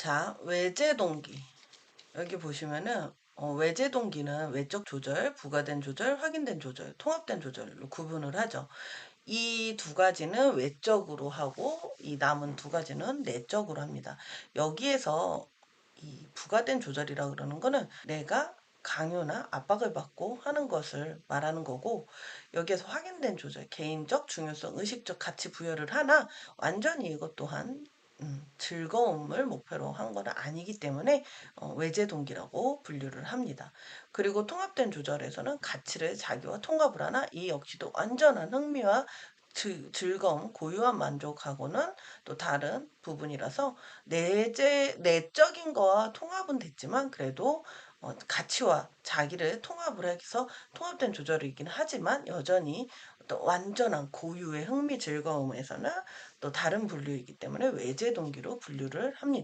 자, 외제 동기. 여기 보시면은 어, 외제 동기는 외적 조절, 부가된 조절, 확인된 조절, 통합된 조절로 구분을 하죠. 이 두 가지는 외적으로 하고 이 남은 두 가지는 내적으로 합니다. 여기에서 이 부가된 조절이라 그러는 거는 내가 강요나 압박을 받고 하는 것을 말하는 거고 여기에서 확인된 조절, 개인적 중요성, 의식적 가치 부여를 하나 완전히 이것 또한 음, 즐거움을 목표로 한건 아니기 때문에 어, 외제 동기라고 분류를 합니다. 그리고 통합된 조절에서는 가치를 자기와 통합을 하나 이 역시도 완전한 흥미와 즐, 즐거움, 고유한 만족하고는 또 다른 부분이라서 내재, 내적인 거와 통합은 됐지만 그래도 어, 가치와 자기를 통합을 해서 통합된 조절이긴 하지만 여전히 또 완전한 고유의 흥미 즐거움에서는 또 다른 분류이기 때문에 외제 동기로 분류를 합니다.